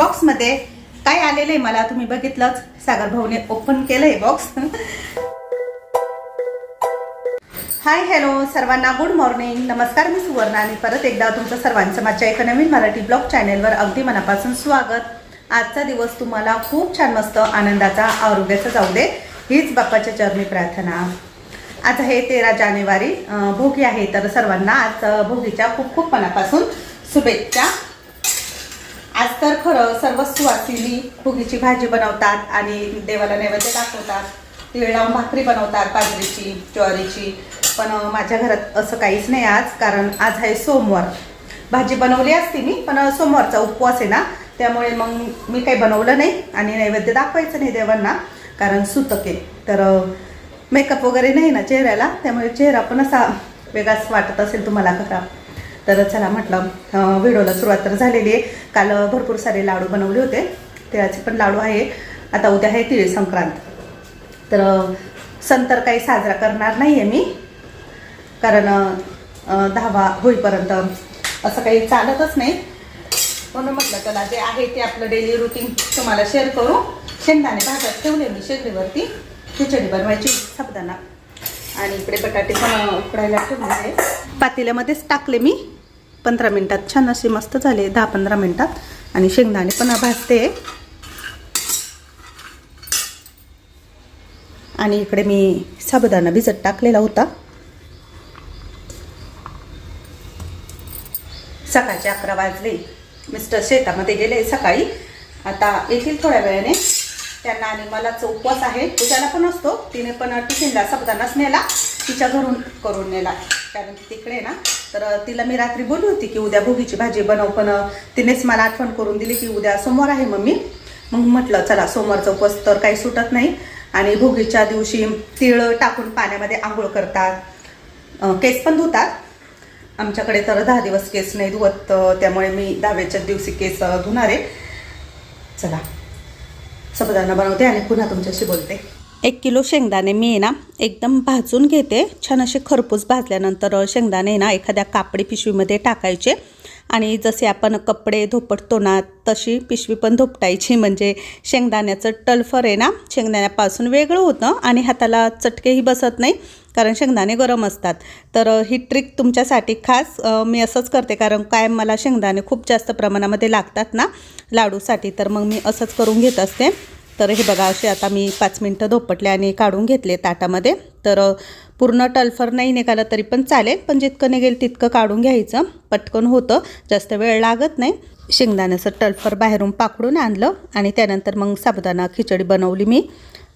बॉक्समध्ये काय आलेलं आहे मला तुम्ही बघितलंच. सागर भाऊने ओपन केलंय बॉक्स हाय हॅलो सर्वांना गुड मॉर्निंग नमस्कार मी सुवर्णा आणि परत एकदा तुमचं सर्वांचं माझ्या एका नवीन मराठी ब्लॉग चॅनेलवर अगदी मनापासून स्वागत. आजचा दिवस तुम्हाला खूप छान मस्त आनंदाचा आरोग्याचा जाऊ दे हीच बाप्पाच्या चरणी प्रार्थना. आज आहे तेरा जानेवारी. भोगी आहे तर सर्वांना आज भोगीच्या खूप खूप मनापासून शुभेच्छा. आज तर खरं सर्व सुवासिनी भोगीची भाजी बनवतात आणि देवाला नैवेद्य दाखवतात. तिळ लावून भाकरी बनवतात बाजरीची ज्वारीची. पण माझ्या घरात असं काहीच नाही आज कारण आज आहे सोमवार. भाजी बनवली असती मी पण सोमवारचा उपवास आहे ना त्यामुळे मग मी काही बनवलं नाही आणि नैवेद्य दाखवायचं नाही देवांना कारण सुतक आहे. तर मेकअप वगैरे नाही ना चेहऱ्याला त्यामुळे चेहरा पण असा वेगळाच वाटत असेल तुम्हाला खरा तर चला म्हटलं व्हिडिओला सुरुवात तर झालेली आहे. काल भरपूर सारे लाडू बनवले होते. तिळाचे पण लाडू आहे. आता उद्या आहे तिळ संक्रांत. तर सण तर काही साजरा करणार नाही आहे मी. कारण दहावा होईपर्यंत असं काही चालतच नाही. म्हणून म्हटलं चला जे आहे ते आपलं डेली रुटीन तुम्हाला शेअर करू. शेंगदाणे भाजत ठेवले मी शेगडीवरती. खिचडी बनवायची. साबुदाणा. आणि इकडे बटाटे पण उकडायला ठेवले आहे पातेल्यामध्येच टाकले मी. पंधरा मिनटात छान असे मस्त झाले दहा पंधरा मिनटात. आणि शेंगदाणे पण भाजते. आणि इकडे मी साबुदाणा भिजत टाकलेला होता. सकाळचे अकरा वाजले. मिस्टर शेतामध्ये गेले सकाळी. आता येतील थोड्या वेळाने. त्यांना आणि मलाच उपवास आहे. पूजाला पण असतो तिने पण टिफिनला सबदानाच नेला तिच्या घरून करून नेला. कारण तिकडे ना तर तिला मी रात्री बोलली होती की उद्या भोगीची भाजी बनव पण तिनेच मला आठवण करून दिली की उद्या सोमवार आहे मम्मी. मग म्हटलं चला सोमवारचा उपवास तर काही सुटत नाही. आणि भोगीच्या दिवशी तिळ टाकून पाण्यामध्ये आंघोळ करतात. केस पण धुतात. आमच्याकडे तर दहा दिवस केस नाही धुवत त्यामुळे मी दहाव्याच्या दिवशी केस धुणार आहे. चला. साबुदाणा बनवते आणि पुन्हा तुमच्याशी बोलते. एक किलो शेंगदाणे मी आहे ना एकदम भाजून घेते. छान असे खरपूस भाजल्यानंतर शेंगदाणे ना एखाद्या कापडी पिशवीमध्ये टाकायचे. आणि जसे आपण कपडे धोपटतो ना तशी पिशवी पण धोपटायची. म्हणजे शेंगदाण्याचं टल्फर आहे ना शेंगदाण्यापासून वेगळं होतं आणि हाताला चटकेही बसत नाही कारण शेंगदाणे गरम असतात. तर ही ट्रिक तुमच्यासाठी खास मी असंच करते कारण काय मला शेंगदाणे खूप जास्त प्रमाणामध्ये लागतात ना लाडूसाठी तर मग मी असंच करून घेत असते. तर हे बघा असे आता मी पाच मिनटं धोपटले आणि काढून घेतले ताटामध्ये. तर पूर्ण टल्फर नाही निघालं तरी पण चालेल पण जितकं निघेल तितकं काढून घ्यायचं. पटकन होतं जास्त वेळ लागत नाही. शेंगदाण्याचं टल्फर बाहेरून पाकडून आणलं आणि त्यानंतर मग साबुदाणा खिचडी बनवली मी.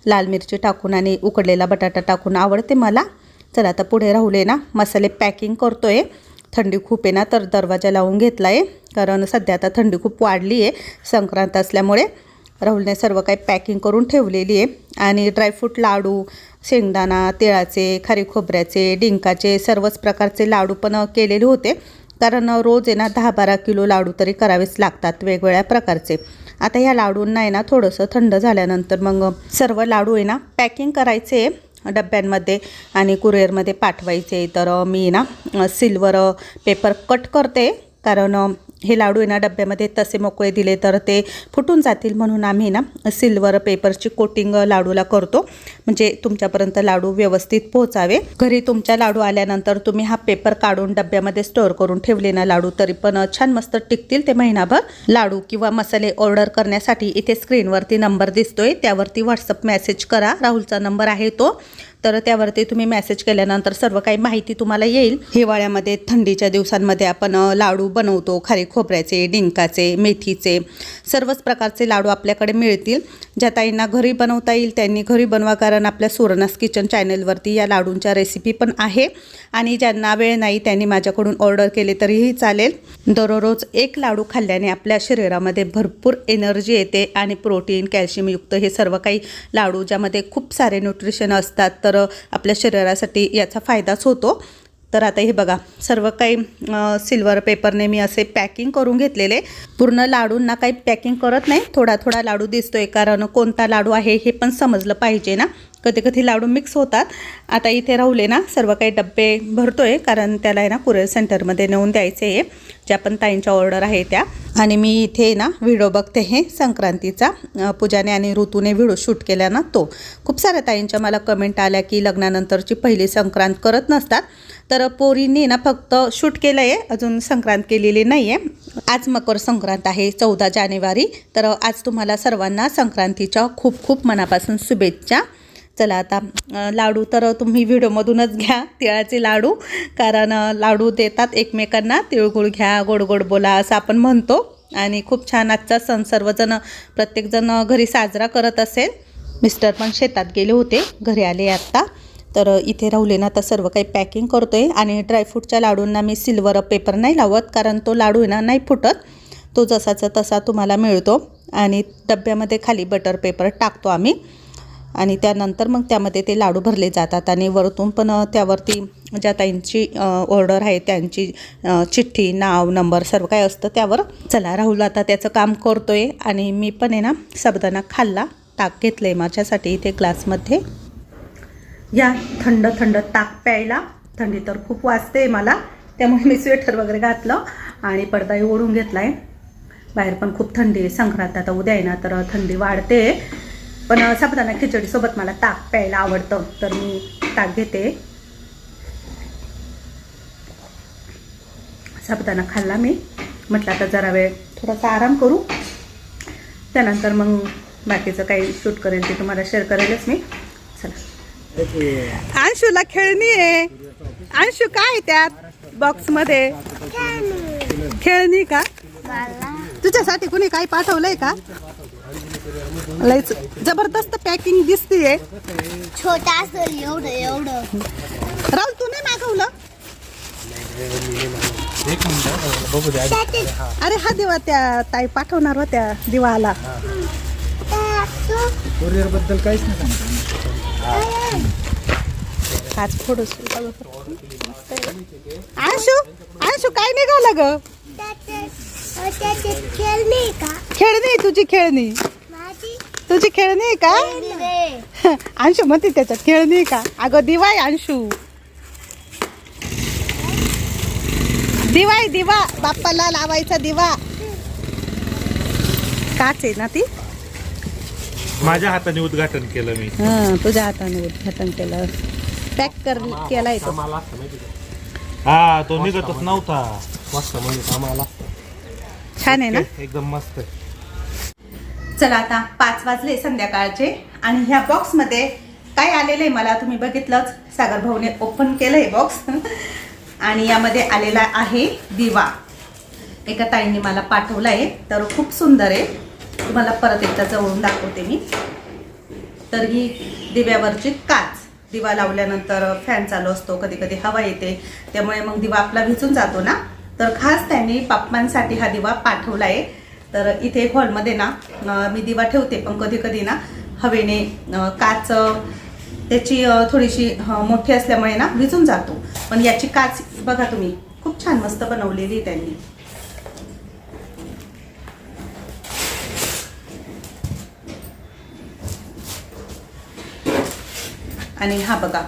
लाल मिरची टाकून आणि उकडलेला बटाटा टाकून आवडते मला. चला आता पुढे राहुले ना मसाले पॅकिंग करतो आहे थंडी खूप आहे ना तर दरवाजा लावून घेतला आहे कारण सध्या आता थंडी खूप वाढली आहे संक्रांत असल्यामुळे. राहुलने सर्व काही पॅकिंग करून ठेवलेली आहे. आणि ड्रायफ्रूट लाडू शेंगदाणा तिळाचे खारी खोबऱ्याचे डिंकाचे सर्वच प्रकारचे लाडू पण केलेले होते. कारण रोज आहे ना दहा बारा किलो लाडू तरी करावेच लागतात वेगवेगळ्या प्रकारचे. आता ह्या लाडूंना आहे ना थोडंसं थंड झाल्यानंतर मग सर्व लाडू आहे ना पॅकिंग करायचे डब्यांमध्ये आणि कुरिअरमध्ये पाठवायचे. तर मी ना सिल्वर पेपर कट करते. कारण हे लाडू आहे ना डब्यामध्ये तसे मोकळे दिले तर ते फुटून जातील म्हणून आम्ही ना सिल्वर पेपरची कोटिंग लाडूला करतो. म्हणजे तुमच्यापर्यंत लाडू व्यवस्थित पोहोचावे. घरी तुमच्या लाडू आल्यानंतर तुम्ही हा पेपर काढून डब्यामध्ये स्टोअर करून ठेवले ना लाडू तरी पण छान मस्त टिकतील ते महिनाभर. लाडू किंवा मसाले ऑर्डर करण्यासाठी इथे स्क्रीनवरती नंबर दिसतोय. त्यावरती व्हॉट्सअप मेसेज करा. राहुलचा नंबर आहे तो. तर त्यावरती तुम्ही मेसेज केल्यानंतर सर्व काही माहिती तुम्हाला येईल. हिवाळ्यामध्ये थंडीच्या दिवसांमध्ये आपण लाडू बनवतो खारी खोबऱ्याचे डिंकाचे मेथीचे सर्वच प्रकारचे लाडू आपल्याकडे मिळतील. ज्या ताईंना घरी बनवता येईल त्यांनी घरी बनवा कारण आपल्या सुरनास किचन चॅनलवरती या लाडूंच्या रेसिपी पण आहे. आणि ज्यांना वेळ नाही त्यांनी माझ्याकडून ऑर्डर केले तरीही चालेल. दररोज एक लाडू खाल्ल्याने आपल्या शरीरामध्ये भरपूर एनर्जी येते आणि प्रोटीन कॅल्शियमयुक्त हे सर्व काही लाडू ज्यामध्ये खूप सारे न्यूट्रिशन असतात तर तर आपल्या शरीरासाठी याचा फायदाच होतो. तर आता हे बघा सर्व काही सिल्वर पेपरने मी असे पॅकिंग करून घेतलेले. पूर्ण लाडूंना काही पॅकिंग करत नाही. थोडा थोडा लाडू दिसतोय कारण कोणता लाडू आहे हे पण समजलं पाहिजे ना. कधी कधी लाडू मिक्स होतात. आता इथे राहुले ना सर्व काही डब्बे भरतो आहे कारण त्याला आहे ना कुरिअर सेंटरमध्ये नेऊन द्यायचे आहे ज्या पण ताईंच्या ऑर्डर आहे त्या. आणि मी इथे ना व्हिडिओ बघते हे संक्रांतीचा. पूजाने आणि ऋतूने व्हिडिओ शूट केला ना तो. खूप साऱ्या ताईंच्या मला कमेंट आल्या की लग्नानंतरची पहिली संक्रांत करत नसतात. तर पोरींनी ना फक्त शूट केलं आहे अजून संक्रांत केलेली नाही आहे आज मकर संक्रांत आहे चौदा जानेवारी. तर आज तुम्हाला सर्वांना संक्रांतीच्या खूप खूप मनापासून शुभेच्छा. चला आता लाडू तर तुम्ही व्हिडिओमधूनच घ्या तिळाचे लाडू. कारण लाडू देतात एकमेकांना तिळगुळ घ्या गोड गोड बोला असं आपण म्हणतो. आणि खूप छान आजचा सण सर्वजण प्रत्येकजण घरी साजरा करत असेल. मिस्टर पण शेतात गेले होते घरी आले आत्ता तर इथे राहुले ना तर सर्व काही पॅकिंग करतो आहे आणि ड्रायफ्रूटच्या लाडूंना मी सिल्वर पेपर नाही लावत कारण तो लाडू आहे ना नाही फुटत. तो जसाचा तसा तुम्हाला मिळतो. आणि डब्यामध्ये खाली बटर पेपर टाकतो आम्ही. आणि त्यानंतर मग त्यामध्ये ते लाडू भरले जातात आणि वरतून पण त्यावरती ज्या ताईंची ऑर्डर आहे त्यांची चिठ्ठी नाव नंबर सर्व काय असतं त्यावर चला राहुल आता त्याचं काम करतोय. आणि मी पण आहे ना सबदाना खाल्ला ताक घेतलं आहे माझ्यासाठी इथे ग्लासमध्ये. या थंड थंड ताक प्यायला. थंडी तर खूप वाजते मला त्यामुळे मी स्वेटर वगैरे घातलं आणि पडदाही ओढून घेतला आहे बाहेर पण खूप थंडी आहे संक्रांत आता उद्या आहे ना तर थंडी वाढते पण साबुदाणा खिचडीसोबत मला ताक प्यायला आवडतं तर मी ताक घेते. साबुदाणा खाल्ला मी. म्हटलं आता जरा वेळ थोडासा आराम करू. त्यानंतर मग बाकीचं काही शूट करेल ते तुम्हाला शेअर करेलच मी. चला. अंशूला खेळणी आहे अंशू काय आहे त्यात? बॉक्समध्ये खेळणी का? तुझ्यासाठी कुणी काही पाठवलंय का? लयच जबरदस्त पॅकिंग दिसतीये. छोटा असेल एवढं एवढं. राहुल तू नाही मागवलं? अरे हा दिवा त्या ताई पाठवणार होत्या दिवाला. कोरिअरबद्दल काहीच नाही काच फोडूस अंशू अंशू काय निघालं ग? खेळणी तुझी खेळणी तुझी खेळणी आहे का? रे अंशू म्हणते त्याच्यात खेळणी आहे का? अगं दिवा आहे अंशू. दिवा आहे दिवा. बाप्पाला लावायचा दिवा. काच आहे ना ती? माझ्या हाताने उद्घाटन केलं मी. हा तुझ्या हाताने उद्घाटन केलं. पॅक कर केलाय तो. हा तो निघतच नव्हता. मस्त म्हणजे कामाला छान आहे ना? एकदम मस्त चला आता पाच वाजले संध्याकाळचे आणि ह्या बॉक्समध्ये काय आलेलं आहे मला तुम्ही बघितलंच. सागर भाऊने ओपन केलं आहे बॉक्स आणि यामध्ये आलेला आहे दिवा. एका ताईंनी मला पाठवला आहे तर खूप सुंदर आहे. तुम्हाला परत एकदा जवळून दाखवते मी. तर ही दिव्यावरची काच. दिवा लावल्यानंतर फॅन चालू असतो कधी कधी हवा येते त्यामुळे मग दिवा आपला भिजून जातो ना. तर खास त्यांनी पप्पांसाठी हा दिवा पाठवला आहे तर इथे हॉलमध्ये ना मी दिवा ठेवते पण कधी कधी ना हवेने काच त्याची थोडीशी मोठी असल्यामुळे ना विजून जातो. पण याची काच बघा तुम्ही खूप छान मस्त बनवलेली त्यांनी. आणि हा बघा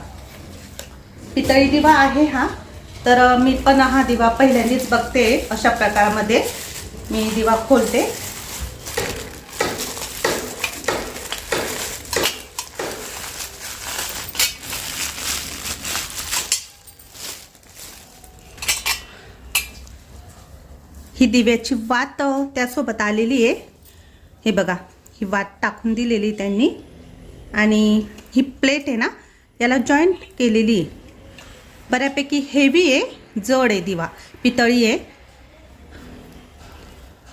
पितळी दिवा आहे हा. तर मी पण हा दिवा पहिल्यांदाच बघते अशा प्रकारामध्ये. मी दिवा खोलते. ही दिव्याची वात त्यासोबत आलेली आहे. हे बघा ही वात टाकून दिलेली त्यांनी. आणि ही प्लेट आहे ना याला जॉईंट केलेली आहे. बऱ्यापैकी हेवी आहे जड आहे दिवा पितळी आहे.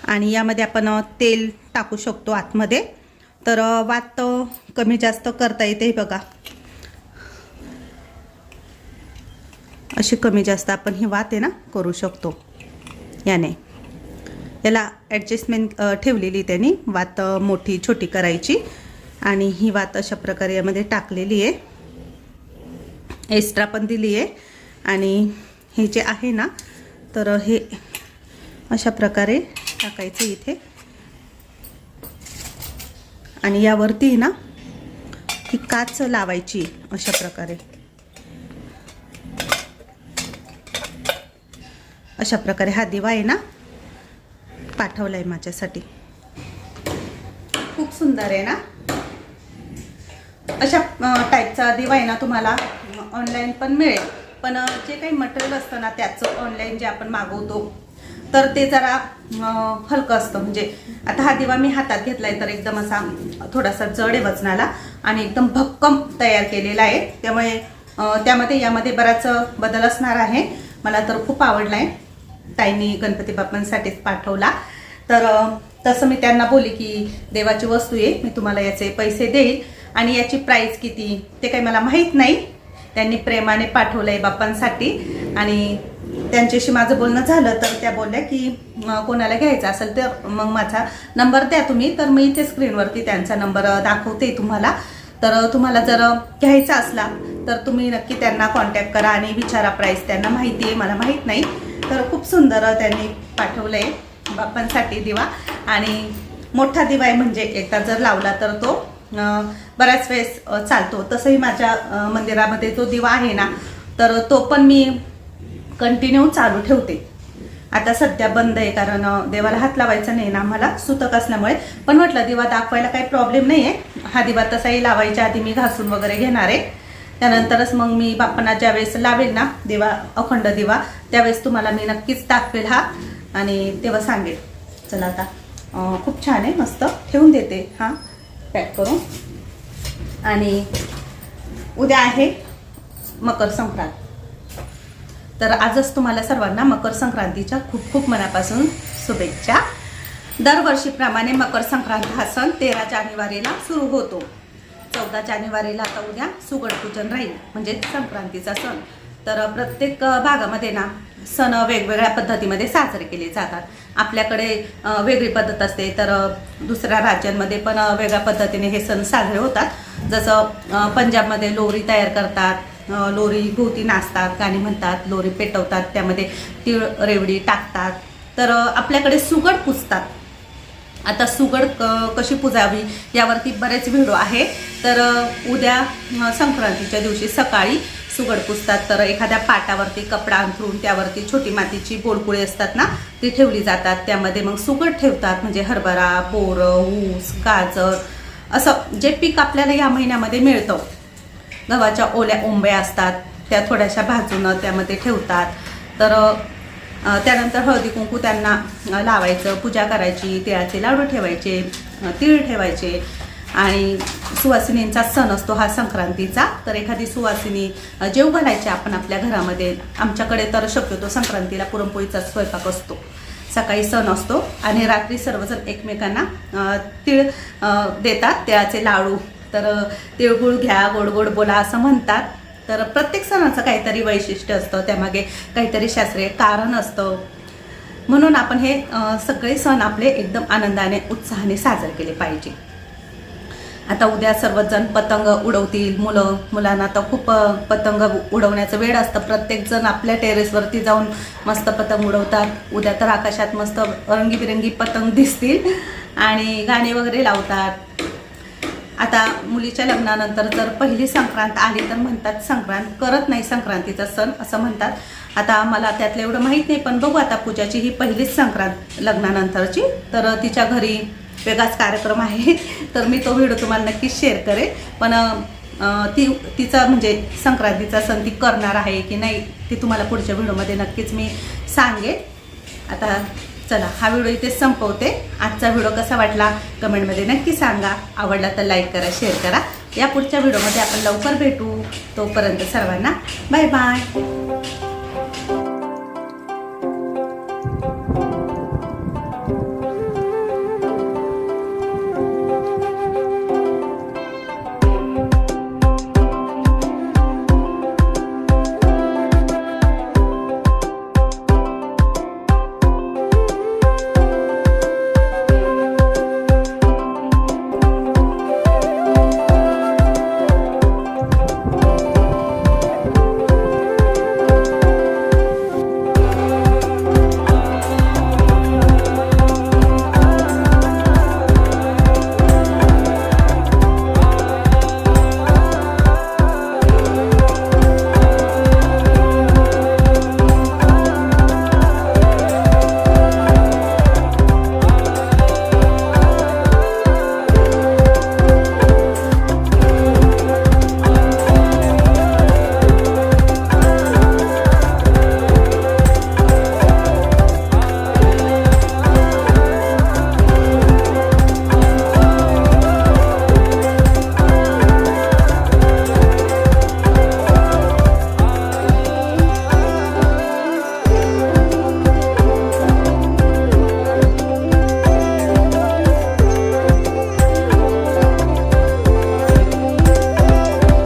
आणि यामध्ये आपण तेल टाकू शकतो आतमध्ये. तर वात कमी जास्त करता येते हे बघा. अशी कमी जास्त आपण ही वात आहे ना करू शकतो याने. याला ॲडजस्टमेंट ठेवलेली त्यांनी वात मोठी छोटी करायची. आणि ही वात अशा प्रकारे यामध्ये टाकलेली आहे. एक्स्ट्रा पण दिली आहे. आणि हे जे आहे ना तर हे अशा प्रकारे टाकायचं इथे. आणि यावरती ना ही काच लावायची अशा प्रकारे. अशा प्रकारे हा दिवा आहे ना पाठवला आहे माझ्यासाठी. खूप सुंदर आहे ना. अशा टाईपचा दिवा आहे ना तुम्हाला ऑनलाईन पण मिळेल. पण जे काही मटेरियल असतं ना त्याचं ऑनलाईन जे आपण मागवतो तर ते जरा हलकं असतं. म्हणजे आता हा दिवा मी हातात घेतलाय तर एकदम असा थोडासा जड आहे वजनाला आणि एकदम भक्कम तयार केलेला आहे. त्यामुळे त्यामध्ये यामध्ये बराच बदल असणार आहे. मला तर खूप आवडला आहे ताईंनी गणपती बाप्पांसाठीच पाठवला. तर तसं मी त्यांना बोली की देवाची वस्तू आहे मी तुम्हाला याचे पैसे देईल आणि याची प्राईस किती ते काही मला माहीत नाही. त्यांनी प्रेमाने पाठवलं आहे बाप्पांसाठी. आणि त्यांच्याशी माझं बोलणं झालं तर त्या बोलल्या की कोणाला घ्यायचं असेल तर मग माझा नंबर द्या तुम्ही. तर मी इथे स्क्रीनवरती त्यांचा नंबर दाखवते तुम्हाला. तर तुम्हाला जर घ्यायचा असला तर तुम्ही नक्की त्यांना कॉन्टॅक्ट करा आणि विचारा प्राईस त्यांना माहिती आहे मला माहीत नाही. तर खूप सुंदर त्यांनी पाठवलं आहे बाप्पांसाठी दिवा. आणि मोठा दिवा आहे म्हणजे एकदा जर लावला तर तो बऱ्याच वेळेस चालतो. तसंही माझ्या मंदिरामध्ये जो दिवा आहे ना तर तो पण मी कंटिन्यू चालू ठेवते. आता सध्या बंद आहे कारण देवाला हात लावायचा नाही ना आम्हाला सुतक असल्यामुळे. पण म्हटलं दिवा दाखवायला काही प्रॉब्लेम नाही आहे हा दिवा तसाही लावायच्या आधी मी घासून वगैरे घेणार आहे. त्यानंतरच मग मी बाप्पांना ज्यावेळेस लावेल ना दिवा अखंड दिवा त्यावेळेस तुम्हाला मी नक्कीच दाखवेल हा. आणि तेव्हा सांगेल. चला आता खूप छान आहे मस्त. ठेवून देते हां. पॅक करून आणि उद्या आहे मकर संक्रांत. तर आजच तुम्हाला सर्वांना मकर संक्रांतीच्या खूप खूप मनापासून शुभेच्छा. दरवर्षीप्रमाणे मकर संक्रांत हा सण तेरा जानेवारीला सुरू होतो. चौदा जानेवारीला आता उद्या सुगड पूजन राहील म्हणजे संक्रांतीचा सण. तर प्रत्येक भागामध्ये ना सण वेगवेगळ्या पद्धतीमध्ये साजरे केले जातात. आपल्याकडे वेगळी पद्धत असते. तर दुसऱ्या राज्यांमध्ये पण वेगळ्या पद्धतीने हे सण साजरे होतात. जसं पंजाबमध्ये लोरी तयार करतात लोरी भोवती नाचतात गाणी म्हणतात लोरी पेटवतात त्यामध्ये तीळ रेवडी टाकतात. तर आपल्याकडे सुगड पुजतात आता सुगड क- कशी पुजावी यावरती बरेच व्हिडिओ आहे. तर उद्या संक्रांतीच्या दिवशी सकाळी सुगड पुसतात. तर एखाद्या पाटावरती कपडा अंथरून त्यावरती छोटी मातीची बोडकुळी असतात ना ती ठेवली जातात. त्यामध्ये मग सुगड ठेवतात म्हणजे हरभरा बोरं ऊस गाजर असं जे पीक आपल्याला या महिन्यामध्ये मिळतं. गव्हाच्या ओल्या ओंब्या असतात त्या थोड्याशा भाजून त्यामध्ये ठेवतात. तर त्यानंतर हळदी कुंकू त्यांना लावायचं पूजा करायची तिळाचे लाडू ठेवायचे तीळ ठेवायचे आणि सुवासिनींचा सण असतो हा संक्रांतीचा. तर एखादी सुवासिनी जेव घालायची आपण आपल्या घरामध्ये आमच्याकडे तर शक्यतो संक्रांतीला पुरणपोळीचा स्वयंपाक असतो. सकाळी सण असतो आणि रात्री सर्वजण एकमेकांना तिळ तीळ देतात. तिळाचे लाडू तर तिळगुळ घ्या गोड गोड बोला असं म्हणतात. तर प्रत्येक सणाचं काहीतरी वैशिष्ट्य असतं. त्यामागे काहीतरी शास्त्रीय कारण असतं. म्हणून आपण हे सगळे सण आपले एकदम आनंदाने उत्साहाने साजरे केले पाहिजे. आता उद्या सर्वजण पतंग उडवतील मुलं मुलांना तर खूप पतंग उडवण्याचं वेळ असतं. प्रत्येकजण आपल्या टेरेसवरती जाऊन मस्त पतंग उडवतात. उद्या तर आकाशात मस्त रंगीबिरंगी पतंग दिसतील आणि गाणे वगैरे लावतात. आता मुलीच्या लग्नानंतर जर पहिली संक्रांत आली तर म्हणतात संक्रांत करत नाही संक्रांतीचा सण असं म्हणतात. आता मला त्यातलं एवढं माहीत नाही पण बघू आता पूजाची ही पहिलीच संक्रांत लग्नानंतरची. तर तिच्या घरी वेगळाच कार्यक्रम आहे. तर मी तो व्हिडिओ तुम्हाला नक्कीच शेअर करेन. पण ती तिचा म्हणजे संक्रांतीचा सण ती करणार आहे की नाही ते तुम्हाला पुढच्या व्हिडिओमध्ये नक्कीच मी सांगेन. आता चला हा व्हिडिओ इथे संपवते. आजचा व्हिडिओ कसा वाटला कमेंटमध्ये नक्की सांगा. आवडला तर लाईक करा शेअर करा. या पुढच्या व्हिडिओमध्ये आपण लवकर भेटू. तोपर्यंत सर्वांना बाय बाय.